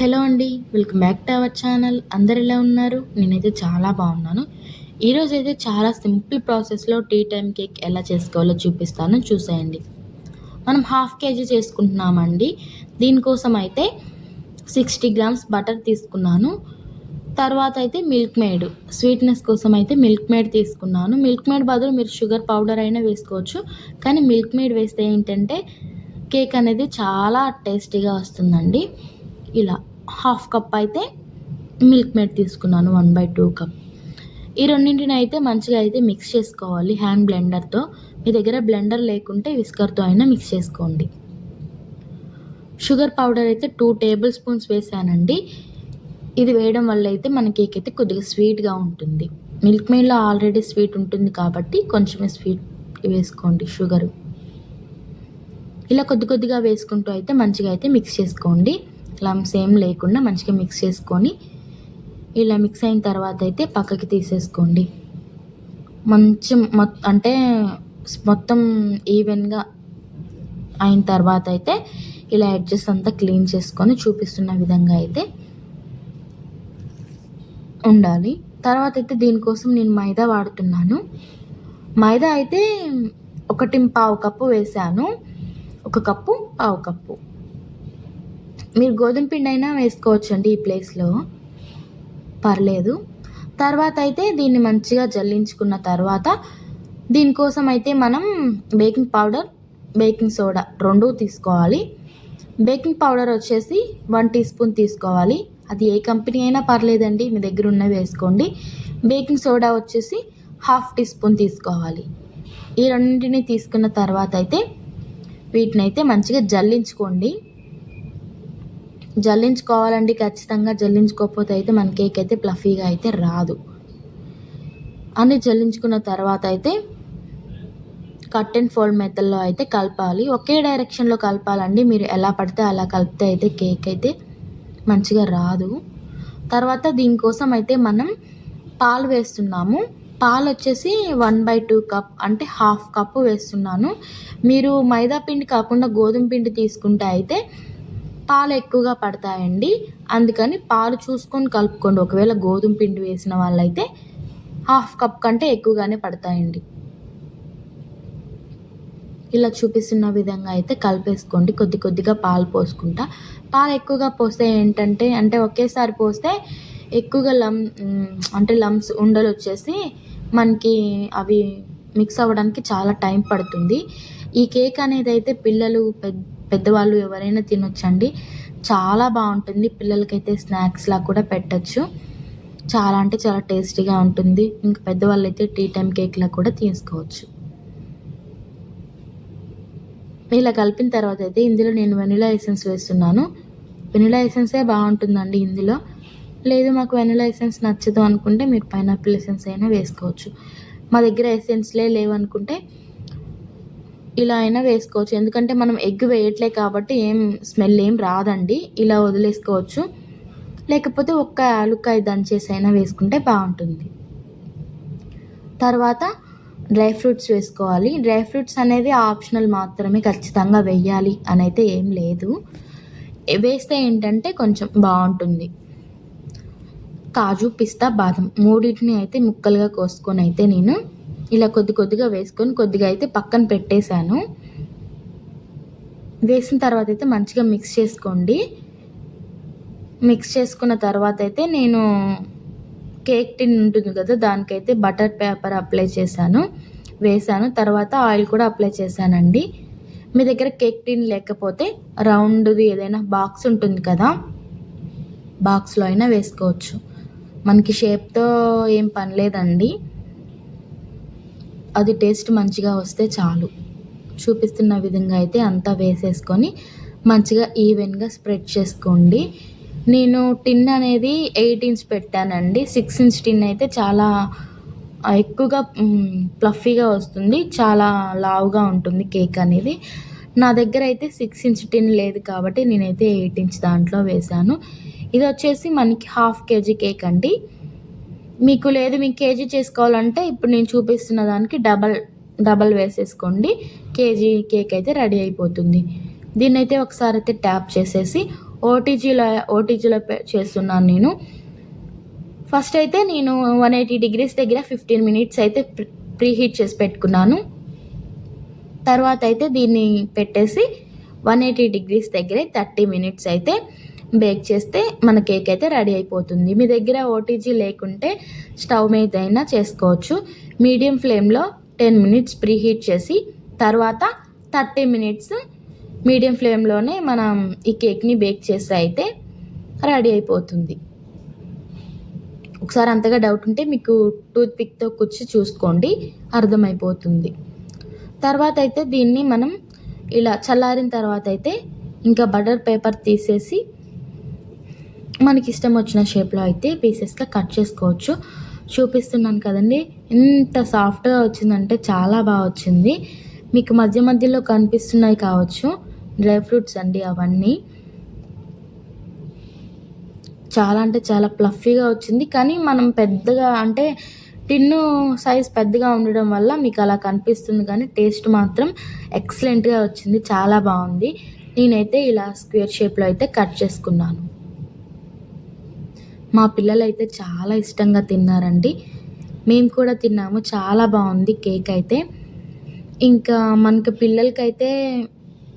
Hello అండి welcome back to our channel. అందరు ఎలా ఉన్నారు? నేనైతే చాలా బాగున్నాను. ఈరోజు అయితే చాలా సింపుల్ ప్రాసెస్లో టీ టైం కేక్ ఎలా చేసుకోవాలో చూపిస్తాను. చూసేయండి. మనం హాఫ్ కేజీ చేసుకుంటున్నామండి. దీనికోసం అయితే సిక్స్టీ గ్రామ్స్ బటర్ తీసుకున్నాను. తర్వాత అయితే మిల్క్ మేడ్. స్వీట్నెస్ కోసం అయితే మిల్క్ మేడ్ తీసుకున్నాను. మిల్క్ మేడ్ బదులు మీరు షుగర్ పౌడర్ అయినా వేసుకోవచ్చు. కానీ మిల్క్ మేడ్ వేస్తే ఏంటంటే కేక్ అనేది చాలా టేస్టీగా వస్తుందండి. ఇలా. హాఫ్ కప్ అయితే మిల్క్ మేడ్ తీసుకున్నాను వన్ బై టూ కప్. ఈ రెండింటిని అయితే మంచిగా అయితే మిక్స్ చేసుకోవాలి హ్యాండ్ బ్లెండర్తో. మీ దగ్గర బ్లెండర్ లేకుంటే విస్కర్తో అయినా మిక్స్ చేసుకోండి. షుగర్ పౌడర్ అయితే టూ టేబుల్ స్పూన్స్ వేసానండి. ఇది వేయడం వల్ల అయితే మన కేక్ అయితే కొద్దిగా స్వీట్గా ఉంటుంది. మిల్క్ మేడ్లో ఆల్రెడీ స్వీట్ ఉంటుంది కాబట్టి కొంచెమే స్వీట్ వేసుకోండి షుగరు. ఇలా కొద్ది కొద్దిగా వేసుకుంటూ అయితే మంచిగా అయితే మిక్స్ చేసుకోండి. క్లమ్స్ ఏం లేకుండా మంచిగా మిక్స్ చేసుకొని ఇలా మిక్స్ అయిన తర్వాత అయితే పక్కకి తీసేసుకోండి. మంచి అంటే మొత్తం ఈవెన్గా అయిన తర్వాత అయితే ఇలా ఎడ్జెస్ అంతా క్లీన్ చేసుకొని చూపిస్తున్న విధంగా అయితే ఉండాలి. తర్వాత అయితే దీనికోసం నేను మైదా వాడుతున్నాను. మైదా అయితే ఒకటి పావు కప్పు వేసాను. ఒక కప్పు పావు కప్పు. మీరు గోధుమ పిండి అయినా వేసుకోవచ్చండి ఈ ప్లేస్లో. పర్లేదు. తర్వాత అయితే దీన్ని మంచిగా జల్లించుకున్న తర్వాత దీనికోసం అయితే మనం బేకింగ్ పౌడర్ బేకింగ్ సోడా రెండు తీసుకోవాలి. బేకింగ్ పౌడర్ వచ్చేసి వన్ టీ స్పూన్ తీసుకోవాలి. అది ఏ కంపెనీ అయినా పర్లేదండి మీ దగ్గర ఉన్నవి వేసుకోండి. బేకింగ్ సోడా వచ్చేసి హాఫ్ టీ స్పూన్ తీసుకోవాలి. ఈ రెండింటిని తీసుకున్న తర్వాత అయితే వీటిని అయితే మంచిగా జల్లించుకోండి. జల్లించుకోవాలండి ఖచ్చితంగా జల్లించుకోకపోతే అయితే మన కేక్ అయితే ప్లఫీగా అయితే రాదు. అన్ని జల్లించుకున్న తర్వాత అయితే కట్ అండ్ ఫోల్డ్ మెథడ్లో అయితే కలపాలి. ఒకే డైరెక్షన్లో కలపాలండి. మీరు ఎలా పడితే అలా కలిపితే అయితే కేక్ అయితే మంచిగా రాదు. తర్వాత దీనికోసం అయితే మనం పాలు వేస్తున్నాము. పాలు వచ్చేసి వన్ బై టూ కప్ అంటే హాఫ్ కప్పు వేస్తున్నాను. మీరు మైదా పిండి కాకుండా గోధుమ పిండి తీసుకుంటే అయితే పాలు ఎక్కువగా పడతాయండి. అందుకని పాలు చూసుకొని కలుపుకోండి. ఒకవేళ గోధుమ పిండి వేసిన వాళ్ళైతే హాఫ్ కప్ కంటే ఎక్కువగానే పడతాయండి. ఇలా చూపిస్తున్న విధంగా అయితే కలిపేసుకోండి. కొద్ది కొద్దిగా పాలు పోసుకుంటా. పాలు ఎక్కువగా పోస్తే ఏంటంటే అంటే ఒకేసారి పోస్తే ఎక్కువగా లమ్ అంటే లమ్స్ ఉండలు వచ్చేసి మనకి అవి మిక్స్ అవ్వడానికి చాలా టైం పడుతుంది. ఈ కేక్ అనేది అయితే పిల్లలు పెద్ద పెద్దవాళ్ళు ఎవరైనా తినొచ్చండి. చాలా బాగుంటుంది. పిల్లలకైతే స్నాక్స్లా కూడా పెట్టచ్చు. చాలా అంటే చాలా టేస్టీగా ఉంటుంది. ఇంకా పెద్దవాళ్ళు అయితే టీ టైం కేక్లా కూడా తీసుకోవచ్చు. ఇలా కలిపిన తర్వాత అయితే ఇందులో నేను వెనిలా ఎసెన్స్ వేస్తున్నాను. వెనిలా ఎసెన్సే బాగుంటుందండి ఇందులో. లేదు మాకు వెనిలా ఎసెన్స్ నచ్చదు అనుకుంటే మీరు పైనాపిల్ ఎసెన్స్ అయినా వేసుకోవచ్చు. మా దగ్గర ఎసెన్స్లే లేవనుకుంటే ఇలా అయినా వేసుకోవచ్చు. ఎందుకంటే మనం ఎగ్ వేయట్లే కాబట్టి ఏం స్మెల్ ఏం రాదండి. ఇలా వదిలేసుకోవచ్చు. లేకపోతే ఒక్క యాలుక్కాయ దంచేసి అయినా వేసుకుంటే బాగుంటుంది. తర్వాత డ్రై ఫ్రూట్స్ వేసుకోవాలి. డ్రై ఫ్రూట్స్ అనేది ఆప్షనల్ మాత్రమే ఖచ్చితంగా వెయ్యాలి అని అయితే ఏం లేదు. వేస్తే ఏంటంటే కొంచెం బాగుంటుంది. కాజు పిస్తా బాదం మూడింటిని అయితే ముక్కలుగా కోసుకొని అయితే నేను ఇలా కొద్ది కొద్దిగా వేసుకొని కొద్దిగా అయితే పక్కన పెట్టేశాను. వేసిన తర్వాత అయితే మంచిగా మిక్స్ చేసుకోండి. మిక్స్ చేసుకున్న తర్వాత అయితే నేను కేక్ టిన్ ఉంటుంది కదా దానికైతే బటర్ పేపర్ అప్లై చేశాను. వేసాను తర్వాత ఆయిల్ కూడా అప్లై చేశానండి. మీ దగ్గర కేక్ టిన్ లేకపోతే రౌండ్ది ఏదైనా బాక్స్ ఉంటుంది కదా బాక్స్లో అయినా వేసుకోవచ్చు. మనకి షేప్తో ఏం పని లేదండి. అది టేస్ట్ మంచిగా వస్తే చాలు. చూపిస్తున్న విధంగా అయితే అంతా వేసేసుకొని మంచిగా ఈవెన్గా స్ప్రెడ్ చేసుకోండి. నేను టిన్ అనేది ఎయిట్ ఇంచ్ పెట్టానండి. సిక్స్ ఇంచ్ టిన్ అయితే చాలా ఎక్కువగా ప్లఫీగా వస్తుంది. చాలా లావుగా ఉంటుంది కేక్ అనేది. నా దగ్గర అయితే సిక్స్ ఇంచ్ టిన్ లేదు కాబట్టి నేనైతే ఎయిట్ ఇంచ్ దాంట్లో వేశాను. ఇది వచ్చేసి మనకి హాఫ్ కేజీ కేక్ అండి. మీకు లేదు మీకు కేజీ చేసుకోవాలంటే ఇప్పుడు నేను చూపిస్తున్న దానికి డబల్ డబల్ వేసేసుకోండి. కేజీ కేక్ అయితే రెడీ అయిపోతుంది. దీన్ని అయితే ఒకసారి అయితే ట్యాప్ చేసేసి ఓటీజీలో ఓటీజీలో చేస్తున్నాను నేను. ఫస్ట్ అయితే నేను వన్ ఎయిటీ డిగ్రీస్ దగ్గర ఫిఫ్టీన్ మినిట్స్ అయితే ప్రీ హీట్ చేసి పెట్టుకున్నాను. తర్వాత అయితే దీన్ని పెట్టేసి వన్ ఎయిటీ డిగ్రీస్ దగ్గరే థర్టీ మినిట్స్ అయితే బేక్ చేస్తే మన కేక్ అయితే రెడీ అయిపోతుంది. మీ దగ్గర ఓటీజీ లేకుంటే స్టవ్ మీద అయినా చేసుకోవచ్చు. మీడియం ఫ్లేమ్లో టెన్ మినిట్స్ ప్రీ హీట్ చేసి తర్వాత థర్టీ మినిట్స్ మీడియం ఫ్లేమ్లోనే మనం ఈ కేక్ని బేక్ చేస్తే అయితే రెడీ అయిపోతుంది. ఒకసారి అంతగా డౌట్ ఉంటే మీకు టూత్ పిక్తో కూర్చి చూసుకోండి అర్థమైపోతుంది. తర్వాత అయితే దీన్ని మనం ఇలా చల్లారిన తర్వాత అయితే ఇంకా బటర్ పేపర్ తీసేసి మనకి ఇష్టం వచ్చిన షేప్లో అయితే పీసెస్గా కట్ చేసుకోవచ్చు. చూపిస్తున్నాను కదండి ఎంత సాఫ్ట్గా వచ్చిందంటే చాలా బాగా వచ్చింది. మీకు మధ్య మధ్యలో కనిపిస్తున్నాయి కావచ్చు డ్రై ఫ్రూట్స్ అండి అవన్నీ. చాలా అంటే చాలా ప్లఫీగా వచ్చింది కానీ మనం పెద్దగా అంటే టిన్ను సైజ్ పెద్దగా ఉండడం వల్ల మీకు అలా కనిపిస్తుంది కానీ టేస్ట్ మాత్రం ఎక్సలెంట్గా వచ్చింది చాలా బాగుంది. నేనైతే ఇలా స్క్వేర్ షేప్లో అయితే కట్ చేసుకున్నాను. మా పిల్లలు అయితే చాలా ఇష్టంగా తిన్నారండి. మేము కూడా తిన్నాము. చాలా బాగుంది కేక్ అయితే. ఇంకా మనకి పిల్లలకైతే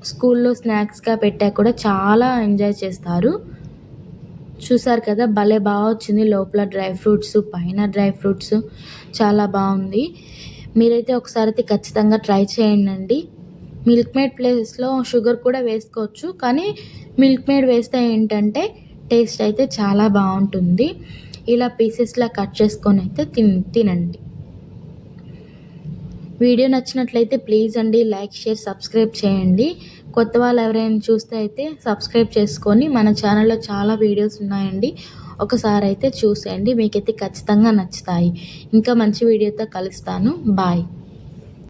స్కూల్లో స్నాక్స్గా పెట్టా కూడా చాలా ఎంజాయ్ చేస్తారు. చూసారు కదా భలే బాగా వచ్చింది. లోపల డ్రై ఫ్రూట్స్ పైన డ్రై ఫ్రూట్స్ చాలా బాగుంది. మీరైతే ఒకసారి అయితే ఖచ్చితంగా ట్రై చేయండి మిల్క్ మేడ్ ప్లేస్లో షుగర్ కూడా వేసుకోవచ్చు. కానీ మిల్క్ మేడ్ వేస్తే ఏంటంటే టేస్ట్ అయితే చాలా బాగుంటుంది. ఇలా పీసెస్లా కట్ చేసుకొని అయితే తిన్ తినండి. వీడియో నచ్చినట్లయితే ప్లీజ్ అండి లైక్ షేర్ సబ్స్క్రైబ్ చేయండి. కొత్త వాళ్ళు ఎవరైనా చూస్తే అయితే సబ్స్క్రైబ్ చేసుకొని మన ఛానల్లో చాలా వీడియోస్ ఉన్నాయండి. ఒకసారి అయితే చూసేయండి. మీకైతే ఖచ్చితంగా నచ్చుతాయి. ఇంకా మంచి వీడియోతో కలుస్తాను. బాయ్.